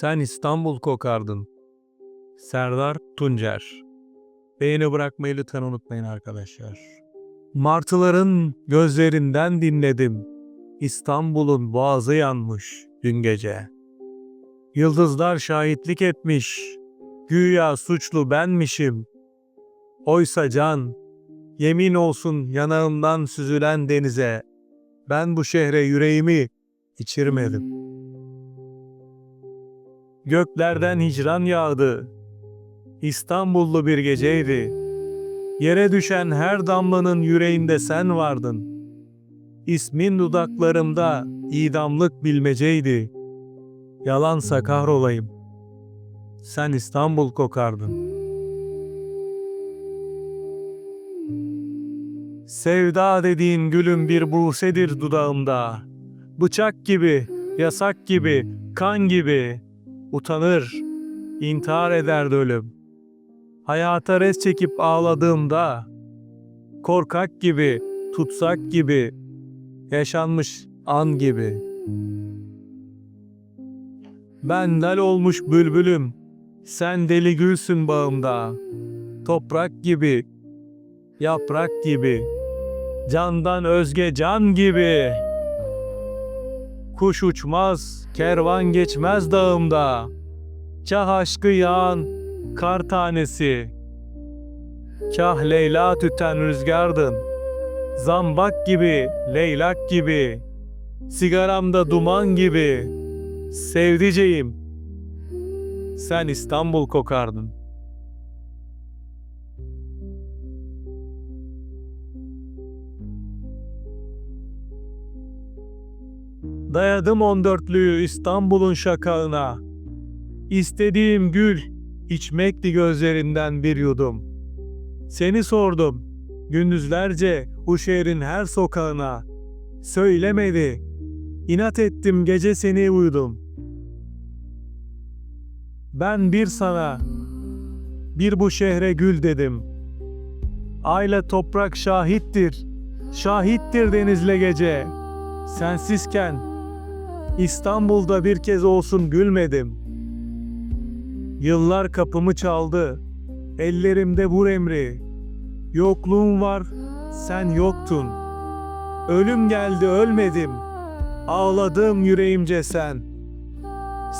Sen İstanbul kokardın. Serdar Tuncer. Beğeni bırakmayı lütfen unutmayın arkadaşlar. Martıların gözlerinden dinledim. İstanbul'un boğazı yanmış dün gece. Yıldızlar şahitlik etmiş. Güya suçlu benmişim. Oysa can, yemin olsun yanağımdan süzülen denize. Ben bu şehre yüreğimi içirmedim. Göklerden hicran yağdı. İstanbullu bir geceydi. Yere düşen her damlanın yüreğinde sen vardın. İsmin dudaklarımda idamlık bilmeceydi. Yalansa kahrolayım. Sen İstanbul kokardın. Sevda dediğin gülün bir busedir dudağımda. Bıçak gibi, yasak gibi, kan gibi. Utanır, intihar ederdi ölüm. Hayata res çekip ağladığımda, korkak gibi, tutsak gibi, yaşanmış an gibi. Ben dal olmuş bülbülüm, sen deli gülsün bağımda. Toprak gibi, yaprak gibi, candan özge can gibi. Kuş uçmaz, kervan geçmez dağımda. Kah aşkı yağan kar tanesi. Kah Leyla tüten rüzgardın. Zambak gibi, leylak gibi. Sigaramda duman gibi. Sevdiceğim. Sen İstanbul kokardın. Dayadım on dörtlüğü İstanbul'un şakağına. İstediğim gül, içmekti gözlerinden bir yudum. Seni sordum, gündüzlerce bu şehrin her sokağına. Söylemedi, inat ettim gece seni uyudum. Ben bir sana, bir bu şehre gül dedim. Ayla toprak şahittir, şahittir denizle gece. Sensizken İstanbul'da bir kez olsun gülmedim. Yıllar kapımı çaldı. Ellerimde vur emri. Yokluğum var, sen yoktun. Ölüm geldi ölmedim. Ağladım yüreğimce sen.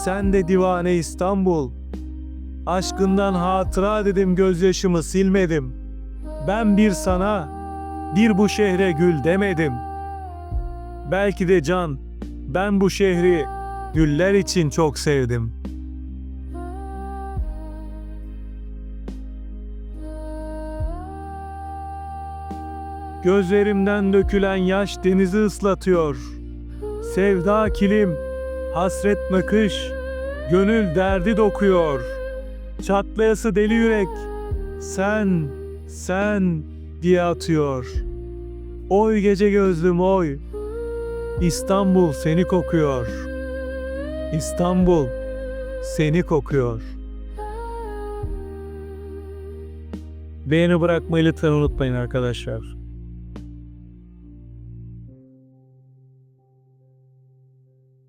Sen de divane İstanbul. Aşkından hatıra dedim gözyaşımı silmedim. Ben bir sana, bir bu şehre gül demedim. Belki de can, ben bu şehri güller için çok sevdim. Gözlerimden dökülen yaş denizi ıslatıyor. Sevda kilim, hasret nakış, gönül derdi dokuyor. Çatlayası deli yürek, sen, sen diye atıyor. Oy gece gözlüm oy, İstanbul seni kokuyor. İstanbul seni kokuyor. Beğeni bırakmayı lütfen unutmayın arkadaşlar.